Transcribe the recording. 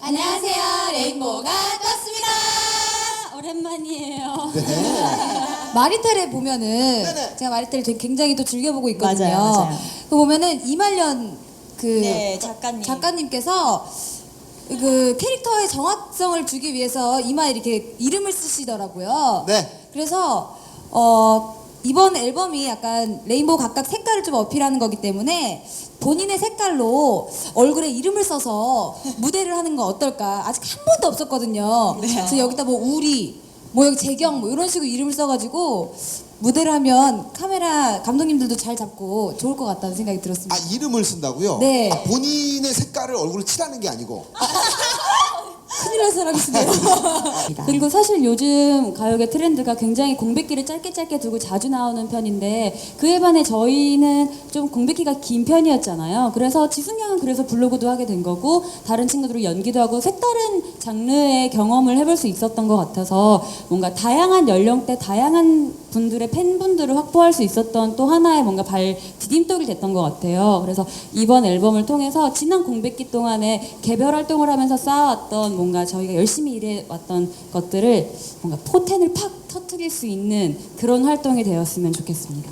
안녕하세요. 레인보우가 떴습니다. 오랜만이에요. 마리텔에 보면은 네네. 제가 마리텔을 되게 굉장히 또 즐겨보고 있거든요. 맞아요, 맞아요. 그 보면은 이말년 그 네, 작가님. 작가님께서 그 캐릭터의 정확성을 주기 위해서 이마에 이렇게 이름을 쓰시더라고요. 네. 그래서 어 이번 앨범이 약간 레인보우 각각 색깔을 좀 어필하는 거기 때문에 본인의 색깔로 얼굴에 이름을 써서 무대를 하는 건 어떨까? 아직 한 번도 없었거든요. 네. 그래서 여기다 뭐 우리, 뭐 여기 재경 뭐 이런 식으로 이름을 써가지고 무대를 하면 카메라 감독님들도 잘 잡고 좋을 것 같다는 생각이 들었습니다. 아 이름을 쓴다고요? 네. 아, 본인의 색깔을 얼굴에 칠하는 게 아니고. 큰일 날 사람이시네요. 그리고 사실 요즘 가요계 트렌드가 굉장히 공백기를 짧게 짧게 두고 자주 나오는 편인데 그에 반해 저희는 좀 공백기가 긴 편이었잖아요. 그래서 지순양은 그래서 블로그도 하게 된 거고 다른 친구들은 연기도 하고 색다른 장르의 경험을 해볼 수 있었던 것 같아서 뭔가 다양한 연령대, 다양한 분들의 팬분들을 확보할 수 있었던 또 하나의 뭔가 발 디딤돌이 됐던 것 같아요. 그래서 이번 앨범을 통해서 지난 공백기 동안에 개별 활동을 하면서 쌓아왔던 뭔가 저희가 열심히 일해왔던 것들을 뭔가 포텐을 팍 터트릴 수 있는 그런 활동이 되었으면 좋겠습니다.